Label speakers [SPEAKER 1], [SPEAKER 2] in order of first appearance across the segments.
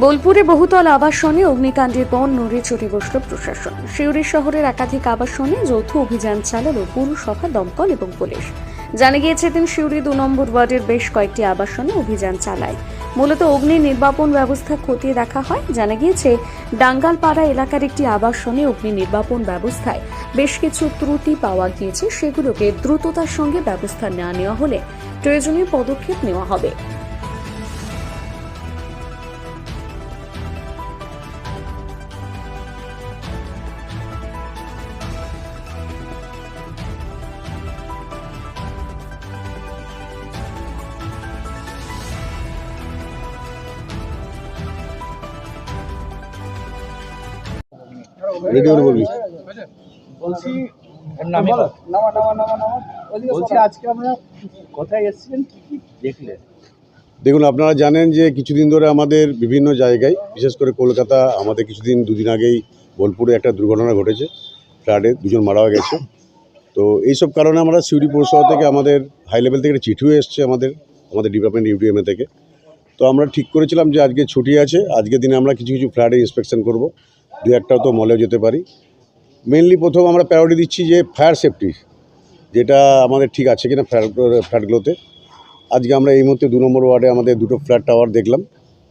[SPEAKER 1] বোলপুরে বহুতল আবাসনে অগ্নিকাণ্ডের পর নড়ে চড়ে বসল প্রশাসন। সিউড়ি শহরের একাধিক আবাসনে যৌথ অভিযান চালালো পুরসভা, দমকল এবং পুলিশ। জানা গিয়েছে দিন সিউড়ি দু নম্বর ওয়ার্ডের বেশ কয়েকটি আবাসনে অভিযান চালায়। মূলত অগ্নি নির্বাপন ব্যবস্থা খতিয়ে দেখা হয়। জানা গিয়েছে, ডাঙ্গালপাড়া এলাকার একটি আবাসনে অগ্নি নির্বাপন ব্যবস্থায় বেশ কিছু ত্রুটি পাওয়া গিয়েছে। সেগুলোকে দ্রুততার সঙ্গে ব্যবস্থা না নেওয়া হলে প্রয়োজনীয় পদক্ষেপ নেওয়া হবে।
[SPEAKER 2] রেডিও বলবি।
[SPEAKER 3] বলছি বলো, নামা নামা নামা নামা। বলছি আজকে আমরা কোথায় এসেছিলেন কি কি দেখলেন?
[SPEAKER 2] দেখুন আপনারা জানেন যে কিছুদিন ধরে আমাদের বিভিন্ন জায়গায় বিশেষ করে কলকাতা আমাদের কিছুদিন দুদিন আগেই বোলপুরে একটা দুর্ঘটনা ঘটেছে। ফ্লাডে দুজন মারা গেছে। তো এইসব কারণে আমরা সিউড়ি পৌরসভা থেকে আমাদের হাই লেভেল থেকে একটা চিঠিও এসছে আমাদের আমাদের ডিপার্টমেন্ট ইউডিএমএ থেকে। তো আমরা ঠিক করেছিলাম যে আজকে ছুটি আছে আজকের দিনে আমরা কিছু কিছু ফ্ল্যাটে ইন্সপেকশন করব। দু একটাও তো মলেও যেতে পারি। মেনলি প্রথম আমরা প্রায়োরিটি দিচ্ছি যে ফায়ার সেফটি যেটা আমাদের ঠিক আছে কিনা ফ্ল্যাট ফ্ল্যাটগুলোতে আজকে আমরা এই মুহূর্তে দু নম্বর ওয়ার্ডে আমাদের দুটো ফ্ল্যাট টাওয়ার দেখলাম।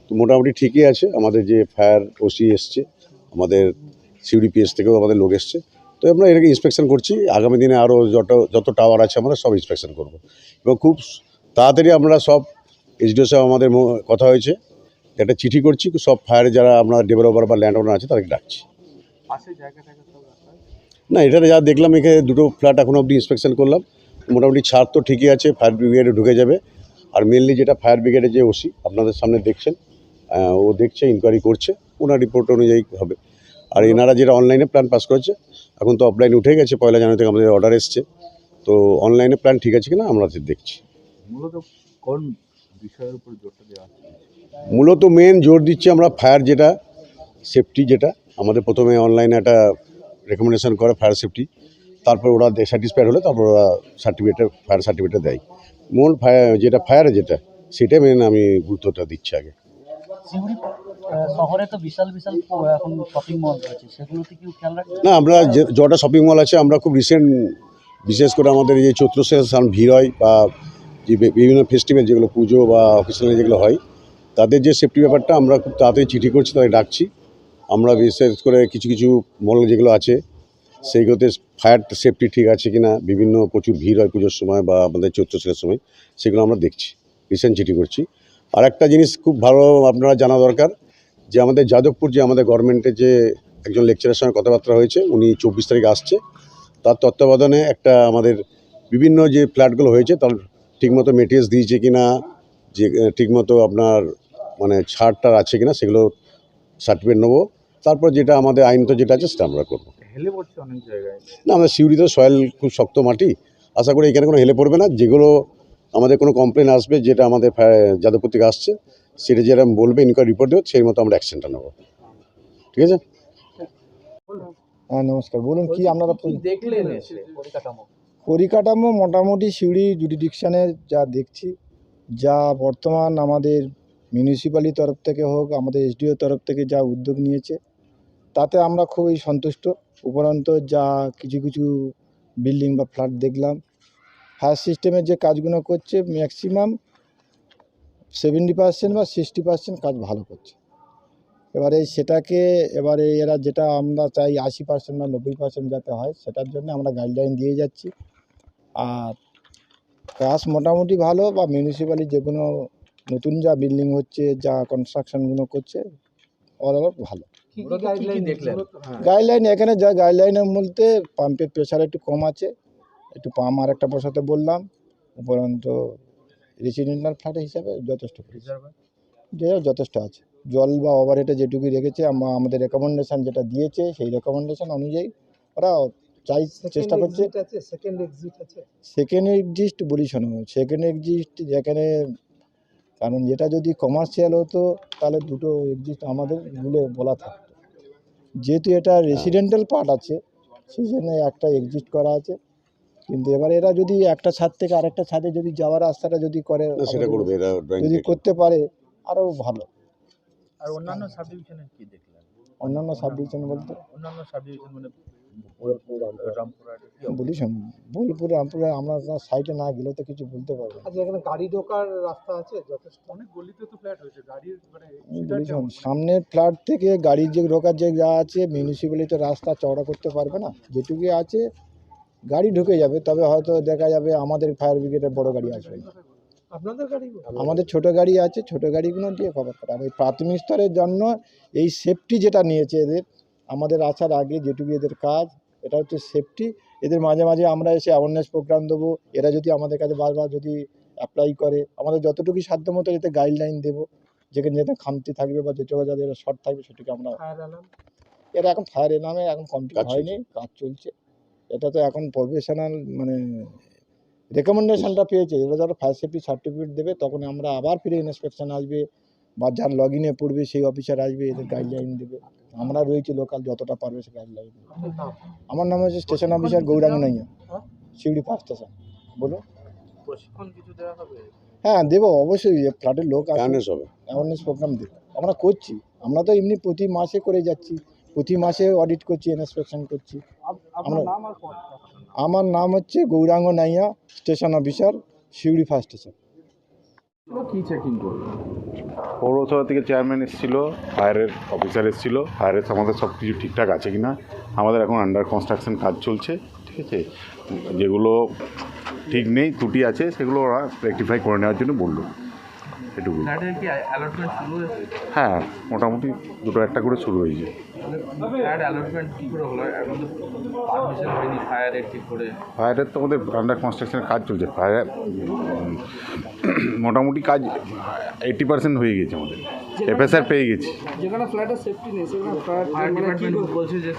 [SPEAKER 2] তো মোটামুটি ঠিকই আছে, আমাদের যে ফায়ার ওসি এসছে, আমাদের সিউডিপিএস থেকেও আমাদের লোক এসছে। তো আমরা এটাকে ইন্সপেকশন করছি, আগামী দিনে আরও যত যত টাওয়ার আছে আমরা সব ইন্সপেকশন করব। এবং খুব তাড়াতাড়ি আমরা সব এইচডিও সাহেব আমাদের কথা হয়েছে। একটা চিঠি করছি সব ফায়ারে যারা আমরা ডেভেলপার বা ল্যান্ড ওনার আছে তাদেরকে ডাকছি? না এটা যা দেখলাম এখানে দুটো ফ্ল্যাট এখন অবধি ইন্সপেকশন করলাম। মোটামুটি ছাদ তো ঠিকই আছে ফায়ার ব্রিগেডে ঢুকে যাবে। আর মেনলি যেটা ফায়ার ব্রিগেডের যে ওসি আপনাদের সামনে দেখছেন ও দেখছে ইনকোয়ারি করছে ওনার রিপোর্ট অনুযায়ী হবে। আর এনারা যেটা অনলাইনে প্ল্যান পাস করেছে এখন তো অফলাইন উঠে গেছে পয়লা জানুয়ারি থেকে আমাদের অর্ডার এসছে। তো অনলাইনে প্ল্যান ঠিক আছে কিনা আমরা দেখছি।
[SPEAKER 3] মূলত কোন বিষয়ের উপর জোরটা দেওয়া
[SPEAKER 2] মূলত মেন জোর দিচ্ছি আমরা ফায়ার যেটা সেফটি যেটা। আমাদের প্রথমে অনলাইনে একটা রেকমেন্ডেশন করে ফায়ার সেফটি তারপর ওরা স্যাটিসফাইড হলে তারপর ওরা সার্টিফিকেটে ফায়ার সার্টিফিকেট দেয়। মূল ফায়ার যেটা ফায়ারে যেটা সেটাই মেন আমি গুরুত্বটা দিচ্ছি আগে।
[SPEAKER 4] শহরে তো বিশাল বিশাল এখন শপিং মল রয়েছে। সেগুলোতে কি খেয়াল রাখবে
[SPEAKER 2] না আমরা যটা শপিং মল আছে আমরা খুব রিসেন্ট বিশেষ করে আমাদের এই যে চৈত্র সেশন ভিড় হয় বা যে বিভিন্ন ফেস্টিভ্যাল যেগুলো পুজো বা অফিসিয়াল যেগুলো হয় তাদের যে সেফটি ব্যাপারটা আমরা খুব তাড়াতাড়ি চিঠি করছি, তাদের ডাকছি। আমরা বিশেষ করে কিছু কিছু মল যেগুলো আছে, সেইগুলোতে ফায়ার সেফটি ঠিক আছে কিনা, বিভিন্ন প্রচুর ভিড় হয় পুজোর সময় বা আমাদের চৈত্র সেলের সময়, সেগুলো আমরা দেখছি রিসেন্ট চিঠি করছি। আর একটা জিনিস খুব ভালো আপনারা জানা দরকার, যে আমাদের যাদবপুর যে আমাদের গভর্নমেন্টের যে একজন লেকচারের সঙ্গে কথাবার্তা হয়েছে, উনি চব্বিশ তারিখ আসছে। তার তত্ত্বাবধানে একটা আমাদের বিভিন্ন যে ফ্ল্যাটগুলো হয়েছে, তার ঠিকমতো মেটেরিয়ালস দিয়েছে কি না যে ঠিকমতো আপনার মানে ছাড়টার আছে কিনা সেগুলো সার্টিফিকেট নেব। তারপর যেটা আমাদের আইন তো যেটা আছে সেটা আমরা করব।
[SPEAKER 3] হেলে পড়ছে অনেক জায়গায়।
[SPEAKER 2] না আমাদের সিউড়িতে সয়েল খুব শক্ত মাটি। আশা করি এখানে কোনো হেলে পড়বে না। যেগুলো আমাদের কোনো কমপ্লেন আসবে যেটা আমাদের যাদবপুর থেকে আসছে সেটা যেটা বলবে ইনকোয়ারি রিপোর্ট দেবে সেই মতো আমরা অ্যাকশনটা নেব। ঠিক আছে?
[SPEAKER 5] হ্যাঁ নমস্কার। বলুন কি আপনারা
[SPEAKER 3] দেখলেন পরিকাঠামো।
[SPEAKER 5] পরিকাঠামো মোটামুটি সিউড়ি জুডিডিকশানের যা দেখছি যা বর্তমান আমাদের মিউনিসিপ্যালিটি তরফ থেকে হোক, আমাদের এসডিও তরফ থেকে যা উদ্যোগ নিয়েছে, তাতে আমরা খুবই সন্তুষ্ট। উপরন্ত যা কিছু কিছু বিল্ডিং বা ফ্ল্যাট দেখলাম ফায়ার সিস্টেমের যে কাজগুলো করছে ম্যাক্সিমাম সেভেন্টি পার্সেন্ট বা সিক্সটি পার্সেন্ট কাজ ভালো করছে। এবারে সেটাকে, এবারে এরা যেটা আমরা চাই আশি পার্সেন্ট বা নব্বই পার্সেন্ট যাতে হয়, সেটার জন্য আমরা গাইডলাইন দিয়ে যাচ্ছি। আর কাজ মোটামুটি ভালো বা মিউনিসিপ্যালি যে কোনো নতুন যা বিল্ডিং হচ্ছে যা কনস্ট্রাকশনগুলো করছে অল ভালো।
[SPEAKER 3] গাইডলাইন
[SPEAKER 5] গাইডলাইন এখানে যা গাইডলাইনের মধ্যে পাম্পের প্রেশার একটু কম আছে। একটু পাম্প আর একটা বসাতে বললাম উপরন্ত রেসিডেন্টাল ফ্ল্যাট হিসাবে যথেষ্ট যে যথেষ্ট আছে। জল বা ওভারহেডে যেটুকু রেখেছে আমরা আমাদের রেকমেন্ডেশন যেটা দিয়েছে সেই রেকমেন্ডেশন অনুযায়ী ওরা চাই চেষ্টা করছে।
[SPEAKER 3] সেকেন্ড
[SPEAKER 5] সেকেন্ড এক্সিস্ট বলি শোনো সেকেন্ড এক্সিস্ট যেখানে কারণ যেটা যদি কমার্শিয়াল হতো তাহলে দুটো এক্সিস্ট আমাদের গুলে বলা থাকতো। যেহেতু এটা রেসিডেন্টাল পার্ট আছে সেই জন্য একটা এক্সিস্ট করা আছে। কিন্তু এবার এরা যদি একটা ছাদ থেকে আরেকটা ছাদে যদি যাওয়ার রাস্তাটা যদি করে
[SPEAKER 2] সেটা করবে এরা
[SPEAKER 5] যদি করতে পারে আরও ভালো।
[SPEAKER 3] আর অন্যান্য সাব ডিভিশনের কি দেখলেন?
[SPEAKER 5] অন্যান্য সাব ডিভিশন বলতে?
[SPEAKER 3] অন্যান্য সাব ডিভিশন মানে
[SPEAKER 5] শোন বোলপুর আমরা সাইডে না গেলেও তো কিছু বলতে পারব
[SPEAKER 6] আচ্ছা এখানে গাড়ি ঢোকার রাস্তা আছে? যথেষ্ট।
[SPEAKER 3] অনেক গলিতে তো ফ্ল্যাট হয়েছে গাড়ির মানে
[SPEAKER 5] আমি সামনের ফ্ল্যাট থেকে গাড়ির যে ঢোকার যে যা আছে মিউনিসিপ্যালিটি রাস্তা চওড়া করতে পারবে না। যেটুকু আছে গাড়ি ঢুকে যাবে তবে হয়তো দেখা যাবে আমাদের ফায়ার ব্রিগেডের বড় গাড়ি আসবে। না।
[SPEAKER 6] আপনাদের গাড়ি
[SPEAKER 5] আমাদের ছোট গাড়ি আছে ছোট গাড়িগুলো দিয়ে কভার করা। আর এই প্রাথমিক স্তরের জন্য এই সেফটি যেটা নিয়েছে এদের আমাদের আসার আগে যেটুকু এদের কাজ এটা হচ্ছে সেফটি এদের মাঝে মাঝে আমরা এসে অ্যাওয়ারনেস প্রোগ্রাম দেবো। এরা যদি আমাদের কাছে বারবার যদি অ্যাপ্লাই করে আমাদের যতটুকু সাধ্য মতো যাতে গাইডলাইন দেবো যেখানে যেটা খামতি থাকবে বা যেটুকু যাদের শর্ট থাকবে সেটুকু আমরা এরা এখন ফায়ার নামে এখন কমপ্লিট হয়নি কাজ চলছে। এটা তো এখন প্রফেশনাল মানে রেকমেন্ডেশনটা পেয়েছে। এরা যখন ফায়ার সেফটি সার্টিফিকেট দেবে তখন আমরা আবার ফিরে ইন্সপেকশন আসবে। বা যার লগ ইনে পড়বে সেই অফিসার আসবে এদের গাইডলাইন দেবে। আমরা রয়েছি লোকাল যতটা পারবে সে গাইডলাইন আমার নাম হচ্ছে station officer Gouranga Naiya. Siuri first station বলুন।
[SPEAKER 3] প্রশিক্ষণ কিছু দেওয়া হবে?
[SPEAKER 5] হ্যাঁ দেবো অবশ্যই। ফ্ল্যাটের লোক আছে
[SPEAKER 2] অ্যাওয়ারনেস হবে।
[SPEAKER 5] অ্যাওয়ারনেস প্রোগ্রাম দেবো। আমরা করছি। আমরা তো এমনি প্রতি মাসে করে যাচ্ছি। প্রতি মাসে অডিট করছি ইন্সপেকশন করছি। আমরা-
[SPEAKER 6] নাম আর পদ
[SPEAKER 5] আমার নাম হচ্ছে Gouranga Naiya station officer Suri first station
[SPEAKER 3] কি চেকিং করবে?
[SPEAKER 7] পৌরসভা থেকে চেয়ারম্যান এসেছিল ফায়ারের অফিসার এসেছিল ফায়ারের আমাদের সব কিছু ঠিকঠাক আছে কি না আমাদের এখন আন্ডার কনস্ট্রাকশন কাজ চলছে, ঠিক আছে? যেগুলো ঠিক নেই, ত্রুটি আছে, সেগুলো ওরা রেকটিফাই করে নেওয়ার জন্য বলল। এটুকু হ্যাঁ মোটামুটি দুটো একটা করে শুরু হয়েছে।
[SPEAKER 3] ফায়ারের
[SPEAKER 7] ফায়ারের তো আমাদের আন্ডার কনস্ট্রাকশনের কাজ চলছে। ফায়ার মোটামুটি কাজ এইটি পার্সেন্ট হয়ে গেছে আমাদের। এফএসআর পেয়ে গেছি।
[SPEAKER 6] যেখানে ফ্ল্যাটের সেফটি নেই সেখানে ফায়ার
[SPEAKER 3] ফায়ার
[SPEAKER 6] মানে কি
[SPEAKER 3] ডিপার্টমেন্ট বলছে যে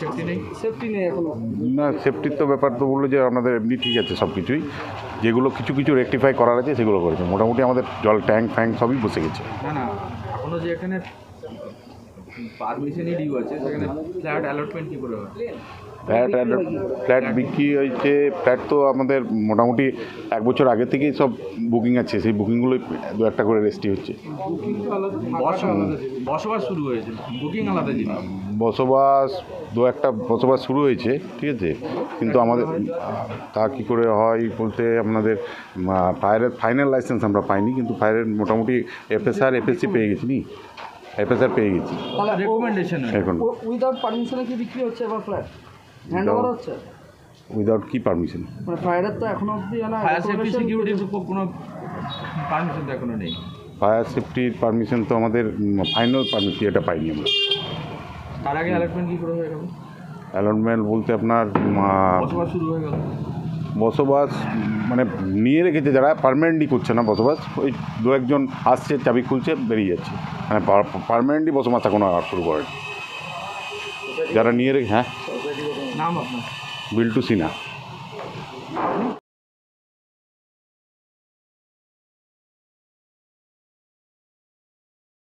[SPEAKER 3] সেফটি নেই।
[SPEAKER 6] সেফটি নেই এখনও।
[SPEAKER 7] না সেফটির তো ব্যাপার তো বলল যে আপনাদের এমনি ঠিক আছে সব কিছুই। যেগুলো কিছু কিছু রেকটিফাই করার আছে সেগুলো করেছে। মোটামুটি আমাদের জল ট্যাঙ্ক ফ্যাঙ্ক সবই বসে গেছে।
[SPEAKER 3] না না এখনও যে এখানে পারমিশনই ডিউ আছে সেখানে ফ্ল্যাট অ্যালটমেন্ট কী করে হয়
[SPEAKER 7] ফ্ল্যাট ফ্ল্যাট বিক্রি হয়েছে। ফ্ল্যাট তো আমাদের মোটামুটি এক বছর আগে থেকেই সব বুকিং আছে। সেই বুকিংগুলো দু একটা করে রেস্টি হচ্ছে।
[SPEAKER 3] বসবাস শুরু হয়েছে। বুকিং আলাদা
[SPEAKER 7] বসবাস দু একটা বসবাস শুরু হয়েছে ঠিক আছে? কিন্তু আমাদের তা কী করে হয় বলতে আপনাদের ফায়ারের ফাইনাল লাইসেন্স আমরা পাইনি কিন্তু ফায়ারের মোটামুটি এফএসআর এফএসসি পেয়ে গেছি নি? এফএসআর পেয়ে গেছি।
[SPEAKER 3] রেকমেন্ডেশন
[SPEAKER 7] এখন।
[SPEAKER 6] উইদাউট পারমিশনে কি বিক্রি হচ্ছে এবার ফ্ল্যাট হ্যান্ড ওভার হচ্ছে?
[SPEAKER 7] উইদাউট কি পারমিশন
[SPEAKER 6] মানে ফায়ারের তো এখনও অবধি না
[SPEAKER 3] ফায়ার সেফটি সিকিউরিটির কোনো পারমিশন তো এখনও নেই।
[SPEAKER 7] ফায়ার সেফটির পারমিশন তো আমাদের ফাইনাল পারমিশন এটা পাইনি আমরা।
[SPEAKER 3] তার আগে অ্যালটমেন্ট কী করে হয়ে গেল
[SPEAKER 7] অ্যালটমেন্ট বলতে আপনার
[SPEAKER 3] বসবাস শুরু হয়ে গেল।
[SPEAKER 7] বসবাস মানে নিয়ে রেখেছে যারা পারমানেন্টলি করছে না বসবাস ওই দু একজন আসছে চাবি খুলছে বেরিয়ে যাচ্ছে। মানে পারমানেন্টলি বসবাস এখনও আর শুরু করেনি। যারা নিয়ে রেখে হ্যাঁ?
[SPEAKER 3] নাম আপনার?
[SPEAKER 7] বিল্টু সিনহা।